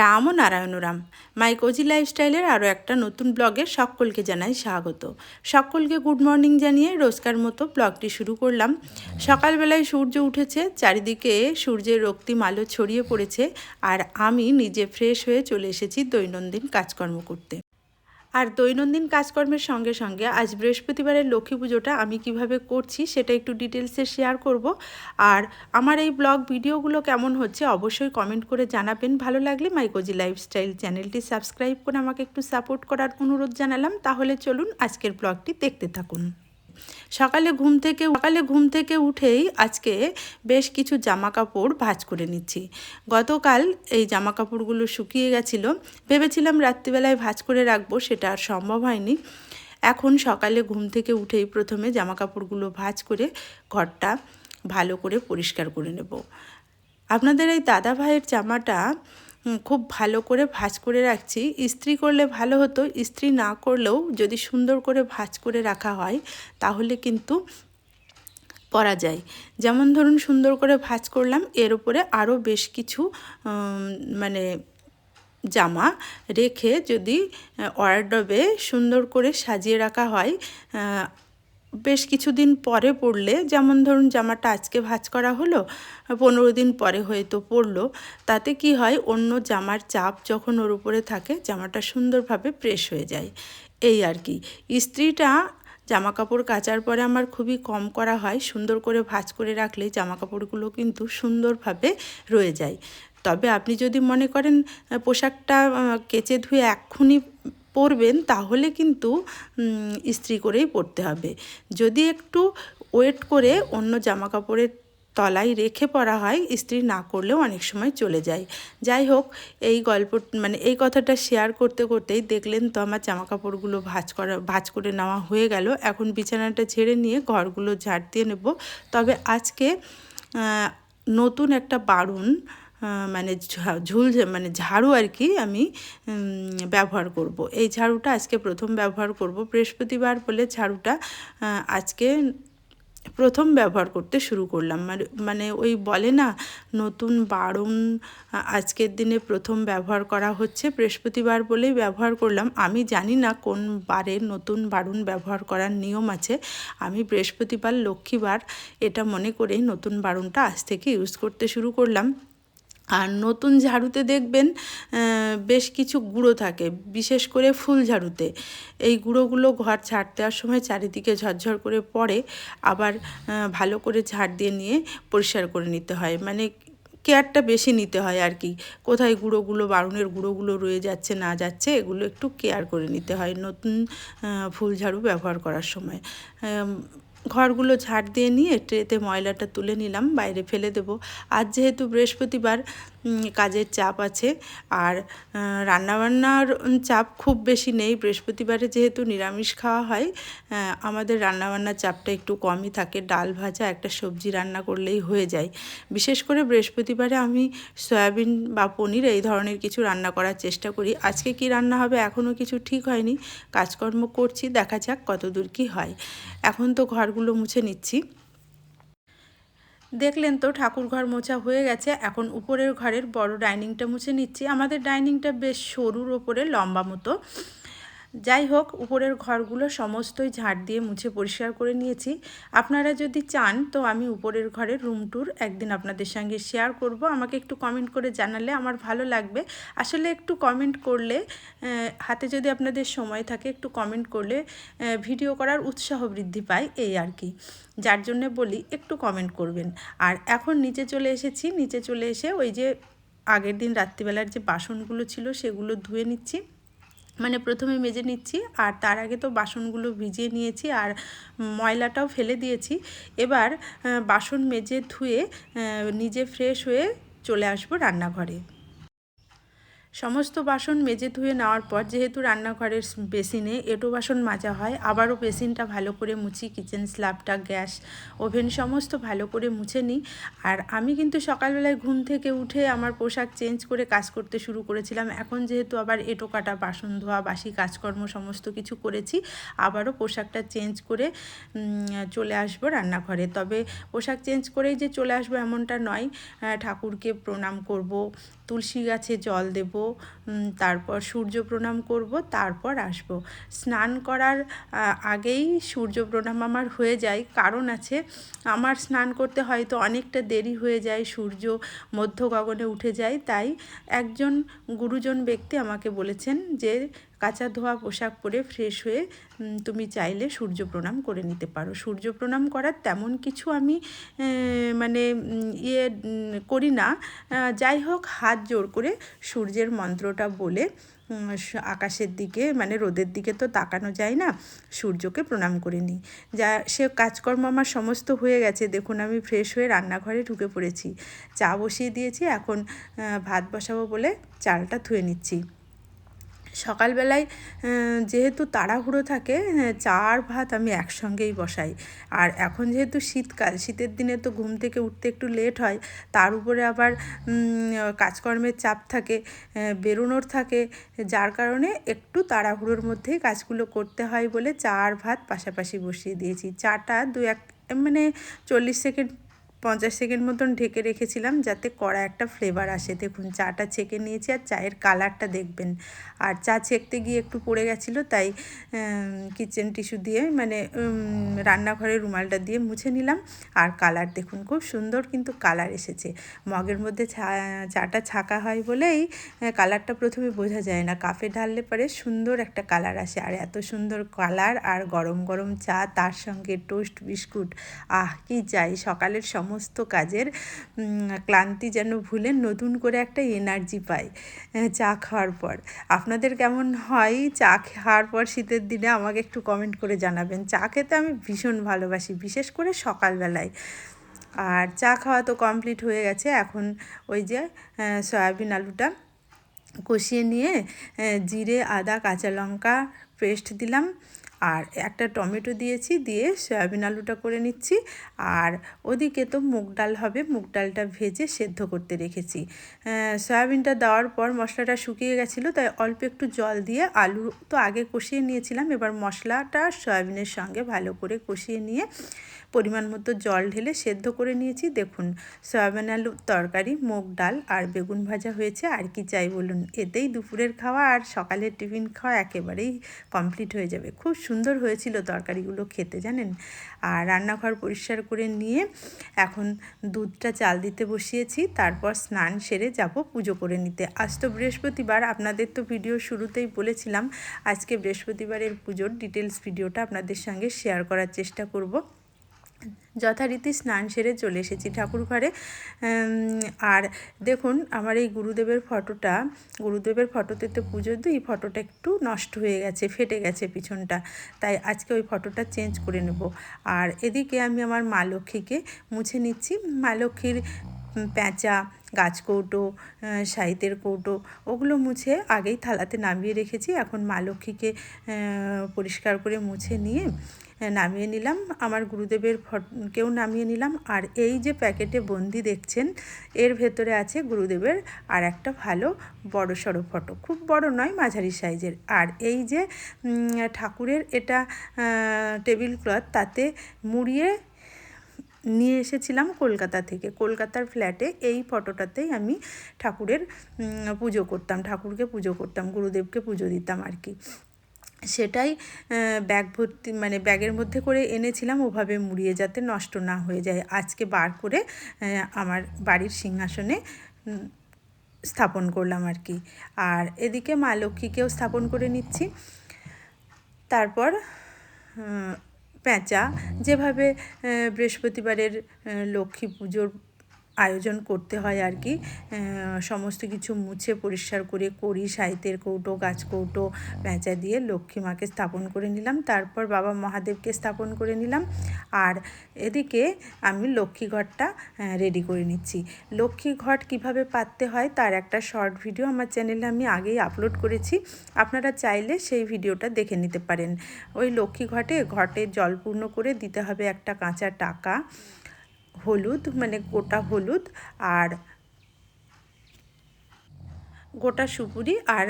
রাম ও Narayan Ram my cozy লাইফস্টাইলের আরও একটা নতুন ব্লগে সকলকে জানাই স্বাগত। সকলকে গুড মর্নিং জানিয়ে রোজকার মতো ব্লগটি শুরু করলাম। সকালবেলায় সূর্য উঠেছে, চারিদিকে সূর্যের রক্তিম আলো ছড়িয়ে পড়েছে, আর আমি নিজে ফ্রেশ হয়ে চলে এসেছি দৈনন্দিন কাজকর্ম করতে। আর দৈনন্দিন কাজকর্মের সঙ্গে সঙ্গে আজ বৃহস্পতিবারের লক্ষ্মী পুজোটা আমি কীভাবে করছি সেটা একটু ডিটেলসে শেয়ার করব। আর আমার এই ব্লগ ভিডিওগুলো কেমন হচ্ছে অবশ্যই কমেন্ট করে জানাবেন। ভালো লাগলে মাইকোজি লাইফস্টাইল চ্যানেলটি সাবস্ক্রাইব করে আমাকে একটু সাপোর্ট করার অনুরোধ জানালাম। তাহলে চলুন আজকের ব্লগটি দেখতে থাকুন। সকালে ঘুম থেকে সকালে ঘুম থেকে উঠেই আজকে বেশ কিছু জামা কাপড় ভাঁজ করে নিচ্ছি। গতকাল এই জামা কাপড়গুলো শুকিয়ে গেছিল। ভেবেছিলাম রাত্রিবেলায় ভাজ করে রাখব, সেটা আর সম্ভব হয়নি। এখন সকালে ঘুম থেকে উঠেই প্রথমে জামা কাপড়গুলো ভাঁজ করে ঘরটা ভালো করে পরিষ্কার করে নেব। আপনাদের এই দাদা ভাইয়ের জামাটা খুব ভালো করে ভাঁজ করে রাখছি। ইস্ত্রি করলে ভালো হতো, ইস্ত্রি না করলেও যদি সুন্দর করে ভাঁজ করে রাখা হয়, তাহলে কিন্তু পরা যায়। যেমন ধরুন, সুন্দর করে ভাঁজ করলাম, এর উপরে আরও বেশ কিছু মানে জামা রেখে যদি ওয়ার্ডবে সুন্দর করে সাজিয়ে রাখা হয় বেশ কিছুদিন পরে পরলে যেমন ধরুন জামাটা আজকে ভাঁজ করা হলো, পনেরো দিন পরে হয়তো পরলো তাতে কি হয়, অন্য জামার চাপ যখন ওর উপরে থাকে, জামাটা সুন্দরভাবে প্রেস হয়ে যায়। এই আর কি। ইস্ত্রিটা জামা কাপড় কাচার পরে আমার খুবই কম করা হয়, সুন্দর করে ভাঁজ করে রাখলে জামা কাপড়গুলো কিন্তু সুন্দরভাবে রয়ে যায়। তবে আপনি যদি মনে করেন পোশাকটা কেচে ধুয়ে এক্ষুনি পরবেন তাহলে কিন্তু ইস্ত্রি করেই পরতে হবে। যদি একটু ওয়েট করে অন্য জামা কাপড়ের তলায় রেখে পরা হয় ইস্ত্রি না করলেও অনেক সময় চলে যায়। যাই হোক এই গল্প মানে এই কথাটা শেয়ার করতে করতেই দেখলেন তো আমার জামা কাপড়গুলো ভাঁজ করা ভাঁজ করে নেওয়া হয়ে গেল। এখন বিছানাটা ঝেড়ে নিয়ে ঘরগুলো ঝাড় দিয়ে নেব। তবে আজকে নতুন একটা আহ, মানে ঝুল মানে ঝাড়ু আর কি আমি ব্যবহার করব। এই ঝাড়ুটা আজকে প্রথম ব্যবহার করব। বৃহস্পতিবার বলে ঝাড়ুটা আজকে প্রথম ব্যবহার করতে শুরু করলাম। মানে মানে ওই বলে না, নতুন বারণ আজকের দিনে প্রথম ব্যবহার করা হচ্ছে। বৃহস্পতিবার বলেই ব্যবহার করলাম। আমি জানি না কোন বারে নতুন বারণ ব্যবহার করার নিয়ম আছে। আমি বৃহস্পতিবার, লক্ষ্মীবার এটা মনে করেই নতুন বারণটা আজ থেকে ইউজ করতে শুরু করলাম। আর নতুন ঝাড়ুতে দেখবেন বেশ কিছু গুঁড়ো থাকে, বিশেষ করে ফুল ঝাড়ুতে। এই গুঁড়োগুলো ঘর ঝাড় দেওয়ার সময় চারিদিকে ঝরঝর করে পড়ে, আবার ভালো করে ঝাড় দিয়ে নিয়ে পরিষ্কার করে নিতে হয়। মানে কেয়ারটা বেশি নিতে হয় আর কি। কোথায় গুঁড়োগুলো বারুণের গুঁড়োগুলো রয়ে যাচ্ছে, না যাচ্ছে, এগুলো একটু কেয়ার করে নিতে হয় নতুন ফুল ঝাড়ু ব্যবহার করার সময়। ঘরগুলো ঝাড় দিয়ে নিয়ে ট্রেতে ময়লাটা তুলে নিলাম বাইরে ফেলে দেব। আজ যেহেতু বৃহস্পতিবার কাজের চাপ আছে। আর রান্নাবান্নার চাপ খুব বেশি নেই। বৃহস্পতিবারে যেহেতু নিরামিষ খাওয়া হয় আমাদের রান্নাবান্নার চাপটা একটু কমই থাকে। ডাল ভাজা, একটা সবজি রান্না করলেই হয়ে যায়। বিশেষ করে বৃহস্পতিবারে আমি সয়াবিন বা পনির এই ধরনের কিছু রান্না করার চেষ্টা করি। আজকে কি রান্না হবে এখনও কিছু ঠিক হয়নি। কাজকর্ম করছি, দেখা যাক কতদূর কি হয়। এখন তো ঘরগুলো মুছে নিচ্ছি। দেখলেন তো, ঠাকুর ঘর মোছা হয়ে গেছে। এখন উপরের ঘরের বড় ডাইনিংটা মুছে নিচ্ছি। আমাদের ডাইনিংটা বেশ সরুর ওপরে লম্বা মতো। যাই হোক, উপরের ঘরগুলো সমস্তই ঝাড় দিয়ে মুছে পরিষ্কার করে নিয়েছি। আপনারা যদি চান, তো আমি উপরের ঘরের রুম ট্যুর একদিন আপনাদের সঙ্গে শেয়ার করব। আমাকে একটু কমেন্ট করে জানালে আমার ভালো লাগবে। আসলে একটু কমেন্ট করলে হাতে যদি আপনাদের সময় থাকে, একটু কমেন্ট করলে ভিডিও করার উৎসাহ বৃদ্ধি পায়, এই আর কি। যার জন্যে বলি, একটু কমেন্ট করবেন। আর এখন নিচে চলে এসেছি। নিচে চলে এসে ওই যে আগের দিন রাত্রিবেলার যে বাসনগুলো ছিল, সেগুলো ধুয়ে নিচ্ছি। মানে প্রথমে মেজে নিচ্ছি আর তার আগে তো বাসনগুলো ভিজিয়ে নিয়েছি আর ময়লাটাও ফেলে দিয়েছি। এবার বাসন মেজে ধুয়ে নিজে ফ্রেশ হয়ে চলে আসব রান্নাঘরে। সমস্ত বাসন মেজে ধুয়ে নেওয়ার পর যেহেতু রান্নাঘরের বেসিনে এঁটো বাসন মাজা হয়, আবারও বেসিনটা ভালো করে মুছি, কিচেন স্ল্যাবটা, গ্যাস, ওভেন সমস্ত ভালো করে মুছে নিই। আর আমি কিন্তু সকালবেলায় ঘুম থেকে উঠে আমার পোশাক চেঞ্জ করে কাজ করতে শুরু করেছিলাম। এখন যেহেতু আবার এঁটো কাটা, বাসন ধোয়া, বাসি কাজকর্ম সমস্ত কিছু করেছি, আবারও পোশাকটা চেঞ্জ করে চলে আসব রান্নাঘরে। তবে পোশাক চেঞ্জ করেই যে চলে আসব এমনটা নয়। ঠাকুরকে প্রণাম করব, তুলসী গাছে জল দেব তারপর সূর্য প্রণাম করব, তারপর আসব। স্নান করার আগেই সূর্য প্রণাম আমার হয়ে যায়। কারণ আছে, আমার স্নান করতে হয়তো অনেকটা দেরি হয়ে যায়, সূর্য মধ্য গগনে উঠে যায়। তাই একজন গুরুজন ব্যক্তি আমাকে বলেছেন যে কাঁচা ধোয়া পোশাক পরে ফ্রেশ হয়ে তুমি চাইলে সূর্য প্রণাম করে নিতে পারো। সূর্য প্রণাম করার তেমন কিছু আমি মানে ইয়ে করি না। যাই হোক, হাত জোর করে সূর্যের মন্ত্রটা বলে আকাশের দিকে মানে রোদের দিকে তো তাকানো যায় না, সূর্যকে প্রণাম করে নিই। যা, সে কাজকর্ম আমার সমস্ত হয়ে গেছে। দেখুন, আমি ফ্রেশ হয়ে রান্নাঘরে ঢুকে পড়েছি। চা বসিয়ে দিয়েছি। এখন ভাত বসাবো বলে চালটা ধুয়ে নিচ্ছি। সকালবেলায় যেহেতু তাড়াহুড়ো থাকে চা আর ভাত আমি একসঙ্গেই বসাই। আর এখন যেহেতু শীতকাল, শীতের দিনে তো ঘুম থেকে উঠতে একটু লেট হয়, তার উপরে আবার কাজকর্মের চাপ থাকে বেরোনোর থাকে, যার কারণে একটু তাড়াহুড়োর মধ্যেই কাজগুলো করতে হয় বলে চা আর ভাত পাশাপাশি বসিয়ে দিয়েছি। চাটা দু এক মানে চল্লিশ সেকেন্ড পঞ্চাশ সেকেন্ড মতন ঢেকে রেখেছিলাম যাতে কড়া একটা ফ্লেভার আসে। দেখুন, চাটা ছেঁকে নিয়েছি আর চায়ের কালারটা দেখবেন। আর চা ছেঁকতে গিয়ে একটু পড়ে গেছিল, তাই কিচেন টিস্যু দিয়ে মানে রান্নাঘরের রুমালটা দিয়ে মুছে নিলাম। আর কালার দেখুন, খুব সুন্দর কিন্তু কালার এসেছে। মগের মধ্যে চাটা ছাকা হয় বলেই কালারটা প্রথমে বোঝা যায় না। কাফে ঢাললে পরে সুন্দর একটা কালার আসে। আর এত সুন্দর কালার আর গরম গরম চা, তার সঙ্গে টোস্ট বিস্কুট, আহ, কি চাই সকালের সমস্ত কাজের ক্লান্তি যেন ভুলে নতুন করে একটা এনার্জি পাই চা খাওয়ার পর। আপনাদের কেমন হয় চা খাওয়ার পর শীতের দিনে? আমাকে একটু কমেন্ট করে জানাবেন। চা খেতে আমি ভীষণ ভালোবাসি, বিশেষ করে সকালবেলায়। আর চা খাওয়া তো কমপ্লিট হয়ে গেছে। এখন ওই যে সয়াবিন আলুটা কষিয়ে নিয়ে জিরে, আদা, কাঁচা লঙ্কা পেস্ট দিলাম। আর একটা টমেটো দিয়েছি, দিয়ে সয়াবিন আলুটা করে নিচ্ছি। আর ওদিকে তো মুগ ডাল হবে, মুগ ডালটা ভেজে সেদ্ধ করতে রেখেছি। সয়াবিনটা দেওয়ার পর মশলাটা শুকিয়ে গেছিল, তাই অল্প একটু জল দিয়ে আলু তো আগে কষিয়ে নিয়েছিলাম, এবার মশলাটা সয়াবিনের সঙ্গে ভালো করে কষিয়ে নিয়ে পরিমাণ মতো জল ঢেলে সেদ্ধ করে নিয়েছি। দেখুন, সয়াবিন আলুর তরকারি, মুগ ডাল আর বেগুন ভাজা হয়েছে। আর কি চাই বলুন? এতেই দুপুরের খাওয়া আর সকালের টিফিন খাওয়া একেবারেই কমপ্লিট হয়ে যাবে। খুব সুন্দর হয়েছিল তরকারিগুলো খেতে, জানেন? আর রান্নাঘর পরিষ্কার করে নিয়ে এখন দুধটা চাল দিতে বসিয়েছি। তারপর স্নান সেরে যাব পুজো করে নিতে। আজ তো বৃহস্পতিবার, আপনাদের তো ভিডিও শুরুতেই বলেছিলাম, আজকে বৃহস্পতিবারের পুজোর ডিটেলস ভিডিওটা আপনাদের সঙ্গে শেয়ার করার চেষ্টা করব। যথারীতি স্নান সেরে চলে এসেছি ঠাকুর ঘরে আর দেখুন, আমার এই গুরুদেবের ফটোটা, গুরুদেবের ফটোতে তো পুজো দিই, ফটোটা একটু নষ্ট হয়ে গেছে, ফেটে গেছে পিছনটা। তাই আজকে ওই ফটোটা চেঞ্জ করে নেব। আর এদিকে আমি আমার মা লক্ষ্মীকে মুছে নিচ্ছি। মা লক্ষ্মীর প্যাঁচা গাছ কৌটো সাহিত্যের কৌটো, ওগুলো মুছে আগেই থালাতে নামিয়ে রেখেছি। এখন মা লক্ষ্মীকে পরিষ্কার করে মুছে নিয়ে নামিয়ে নিলাম। আমার গুরুদেবের ফটোকেও নামিয়ে নিলাম। আর এই যে প্যাকেটে বন্দি দেখছেন, এর ভেতরে আছে গুরুদেবের আর একটা ভালো বড় সড়ো ফটো। খুব বড় নয়, মাঝারি সাইজের। আর এই যে ঠাকুরের এটা টেবিল ক্লথ, তাতে মুড়িয়ে নিয়ে এসেছিলাম কলকাতা থেকে। কলকাতার ফ্ল্যাটে এই ফটোটাতেই আমি ঠাকুরের পুজো করতাম। ঠাকুরকে পুজো করতাম, গুরুদেবকে পুজো দিতাম আর কি। সেটাই ব্যাগ ভর্তি মানে ব্যাগের মধ্যে করে এনেছিলাম ওভাবে মুড়িয়ে যাতে নষ্ট না হয়ে যায়। আজকে বার করে আমার বাড়ির সিংহাসনে স্থাপন করলাম আর কি। আর এদিকে মা লক্ষ্মীকেও স্থাপন করে নিচ্ছি। তারপর প্যাঁচা যেভাবে বৃহস্পতিবারের লক্ষ্মী পুজোর আয়োজন করতে হয় আর কি। সমস্ত কিছু মুছে পরিষ্কার করে করি, সাহিত্যের কৌটো, গাছ কৌটো প্যাঁচা দিয়ে লক্ষ্মী মাকে স্থাপন করে নিলাম। তারপর বাবা মহাদেবকে স্থাপন করে নিলাম। আর এদিকে আমি লক্ষ্মী ঘরটা রেডি করে নিচ্ছি। লক্ষ্মী ঘট কীভাবে পাততে হয় তার একটা শর্ট ভিডিও আমার চ্যানেলে আমি আগেই আপলোড করেছি। আপনারা চাইলে সেই ভিডিওটা দেখে নিতে পারেন। ওই লক্ষ্মী ঘটে ঘটে জল পূর্ণ করে দিতে হবে একটা কাঁচা টাকা। হলুদ মানে গোটা হলুদ আর গোটা সুপুরি আর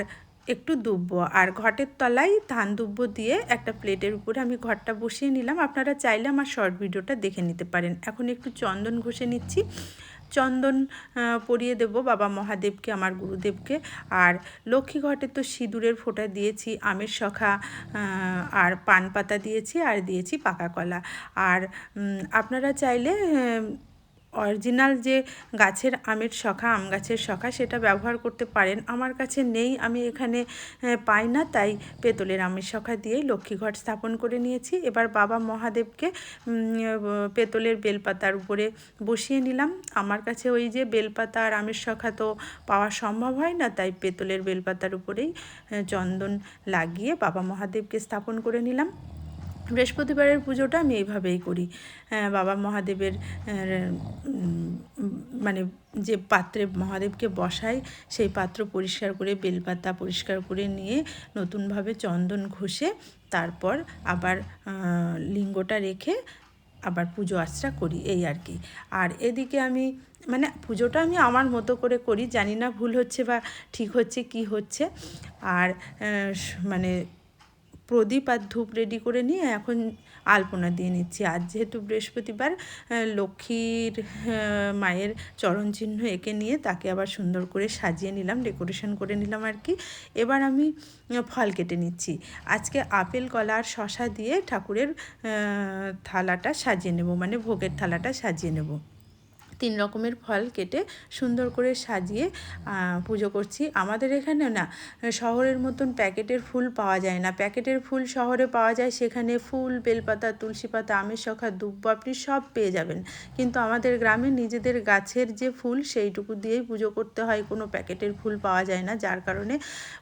একটু দুব্ব। আর ঘটের তলায় ধান দুব্ব দিয়ে একটা প্লেটের উপরে আমি ঘরটা বসিয়ে নিলাম। আপনারা চাইলে আমার শর্ট ভিডিওটা দেখে নিতে পারেন। এখন একটু চন্দন ঘষে নিচ্ছি। চন্দন পরিয়ে দেব বাবা মহাদেবকে, আমার গুরুদেবকে। আর লক্ষ্মী ঘটে তো সিঁদুরের ফোঁটা দিয়েছি, আমের শখা আর পান পাতা দিয়েছি, আর দিয়েছি পাকা কলা। আর আপনারা চাইলে অরিজিনাল যে গাছের আমের শখা, আম গাছের শখা সেটা ব্যবহার করতে পারেন। আমার কাছে নেই, আমি এখানে পাই না, তাই পেতলের আমের শখা দিয়েই লক্ষ্মীঘট স্থাপন করে নিয়েছি। এবার বাবা মহাদেবকে পেতলের বেলপাতার উপরে বসিয়ে নিলাম। আমার কাছে ওই যে বেলপাতা আর আমের শখা তো পাওয়া সম্ভব হয় না, তাই পেতলের বেলপাতার উপরেই চন্দন লাগিয়ে বাবা মহাদেবকে স্থাপন করে নিলাম। বৃহস্পতিবারের পুজোটা আমি এইভাবেই করি। বাবা মহাদেবের মানে যে পাত্রে মহাদেবকে বসাই, সেই পাত্র পরিষ্কার করে, বেলপাতা পরিষ্কার করে নিয়ে নতুনভাবে চন্দন ঘষে তারপর আবার লিঙ্গটা রেখে আবার পুজো আর্চা করি, এই আর কি। আর এদিকে আমি মানে পুজোটা আমি আমার মতো করে করি, জানি না ভুল হচ্ছে বা ঠিক হচ্ছে, কি হচ্ছে। আর মানে প্রদীপ আর ধূপ রেডি করে নিয়ে এখন আলপনা দিয়ে নিচ্ছি। আজ যেহেতু বৃহস্পতিবার লক্ষ্মীর মায়ের চরণ চিহ্ন এঁকে নিয়ে তাকে আবার সুন্দর করে সাজিয়ে নিলাম ডেকোরেশন করে নিলাম আর কি। এবার আমি ফল কেটে নিচ্ছি। আজকে আপেল, কলা আর শশা দিয়ে ঠাকুরের থালাটা সাজিয়ে নেব মানে ভোগের থালাটা সাজিয়ে নেব। তিন রকমের ফল কেটে সুন্দর করে সাজিয়ে পুজো করছি। আমাদের এখানে না, শহরের মতন প্যাকেটের ফুল পাওয়া যায় না। প্যাকেটের ফুল শহরে পাওয়া যায়, সেখানে ফুল, বেলপাতা, তুলসী পাতা, আমের শখা, দুব্ব, আপনি সব পেয়ে যাবেন। কিন্তু আমাদের গ্রামে নিজেদের গাছের যে ফুল, সেইটুকু দিয়েই পুজো করতে হয়। কোনো প্যাকেটের ফুল পাওয়া যায় না, যার কারণে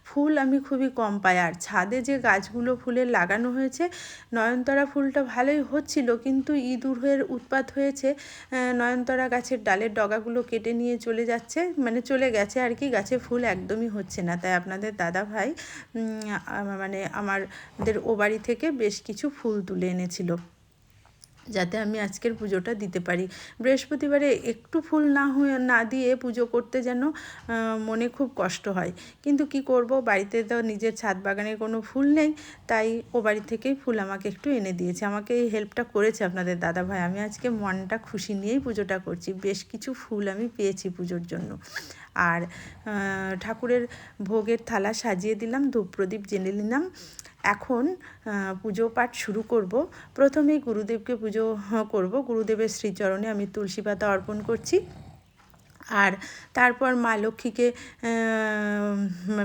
ফুল আমি খুবই কম পাই। আর ছাদে যে গাছগুলো ফুলের লাগানো হয়েছে, নয়নতারা ফুলটা ভালোই হচ্ছিল, কিন্তু ইঁদুরের উৎপাত হয়েছে নয়নতারা গাছের ডালের ডগাগুলো কেটে নিয়ে চলে যাচ্ছে। মানে চলে গেছে আর কি, গাছে ফুল একদমই হচ্ছে না। তাই আপনাদের দাদা ভাই মানে আমাদের ও বাড়ি থেকে বেশ কিছু ফুল তুলে এনেছিল। যাতে আমি আজকের পুজোটা দিতে পারি। বৃহস্পতিবারে একটু ফুল না হয়ে, না দিয়ে পুজো করতে যেন মনে খুব কষ্ট হয়। কিন্তু কি করব? বাড়িতে তো নিজের ছাদ বাগানে কোনো ফুল নেই, তাই ও বাড়ি থেকেই ফুল আমাকে একটু এনে দিয়েছে। আমাকে এই হেল্পটা করেছে আপনাদের দাদা ভাই আমি আজকে মনটা খুশি নিয়েই পুজোটা করছি। বেশ কিছু ফুল আমি পেয়েছি পুজোর জন্য। আর ঠাকুরের ভোগের থালা সাজিয়ে দিলাম। ধূপ প্রদীপ জেনে নিলাম। এখন পুজো পাঠ শুরু করব। প্রথমেই গুরুদেবকে পুজো হ্যাঁ, করব। গুরুদেবের শ্রীচরণে আমি তুলসী পাতা অর্পণ করছি। আর তারপর মা লক্ষ্মীকে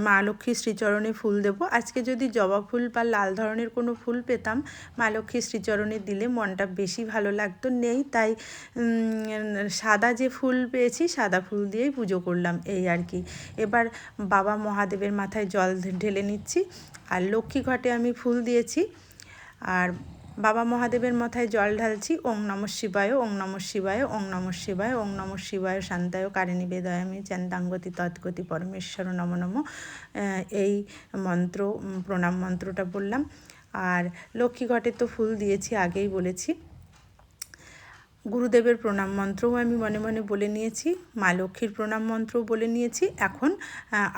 মা লক্ষ্মীর শ্রীচরণে ফুল দেব। আজকে যদি জবা ফুল বা লাল ধরনের কোনো ফুল পেতাম, মা লক্ষ্মীর শ্রীচরণে দিলে মনটা বেশি ভালো লাগতো। নেই, তাই সাদা যে ফুল পেয়েছি, সাদা ফুল দিয়েই পুজো করলাম, এই আর কি। এবার বাবা মহাদেবের মাথায় জল ঢেলে নিচ্ছি, আর লক্ষ্মী ঘটে আমি ফুল দিয়েছি। আর বাবা মহাদেবের মাথায় জল ঢালছি, ওং নম শিবায়, ওং নম শিবায়, ওং নম শিবায়, ওং নম শিবায়, শান্তায় কারিণী বেদয়ামী চান্দাঙ্গতি তৎগতি পরমেশ্বর নম নম। এই মন্ত্র প্রণাম মন্ত্রটা বললাম। আর লক্ষ্মী ঘটে তো ফুল দিয়েছি, আগেই বলেছি। গুরুদেবের প্রণাম মন্ত্রও আমি মনে মনে বলে নিয়েছি, মা লক্ষ্মীর প্রণাম মন্ত্রও বলে নিয়েছি, এখন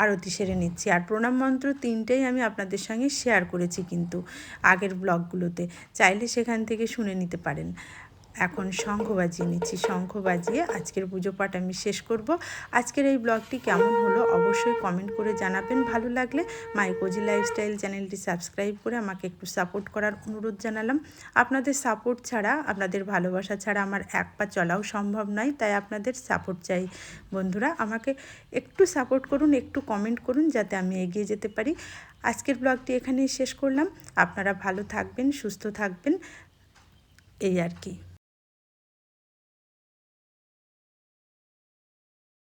আরতি সেরে নিচ্ছি। আর প্রণাম মন্ত্র তিনটেই আমি আপনাদের সঙ্গে শেয়ার করেছি কিন্তু আগের ব্লগগুলোতে চাইলে সেখান থেকে শুনে নিতে পারেন। এখন শঙ্খ বাজিয়ে নিচ্ছি, শঙ্খ বাজিয়ে আজকের পুজো পাঠ আমি শেষ করব। আজকের এই ব্লগটি কেমন হলো অবশ্যই কমেন্ট করে জানাবেন। ভালো লাগলে মাই কোজি লাইফস্টাইল চ্যানেলটি সাবস্ক্রাইব করে আমাকে একটু সাপোর্ট করার অনুরোধ জানালাম। আপনাদের সাপোর্ট ছাড়া, আপনাদের ভালোবাসা ছাড়া আমার এক পা চলাও সম্ভব নয়, তাই আপনাদের সাপোর্ট চাই। বন্ধুরা, আমাকে একটু সাপোর্ট করুন, একটু কমেন্ট করুন যাতে আমি এগিয়ে যেতে পারি। আজকের ব্লগটি এখানেই শেষ করলাম। আপনারা ভালো থাকবেন, সুস্থ থাকবেন। এই আর কি।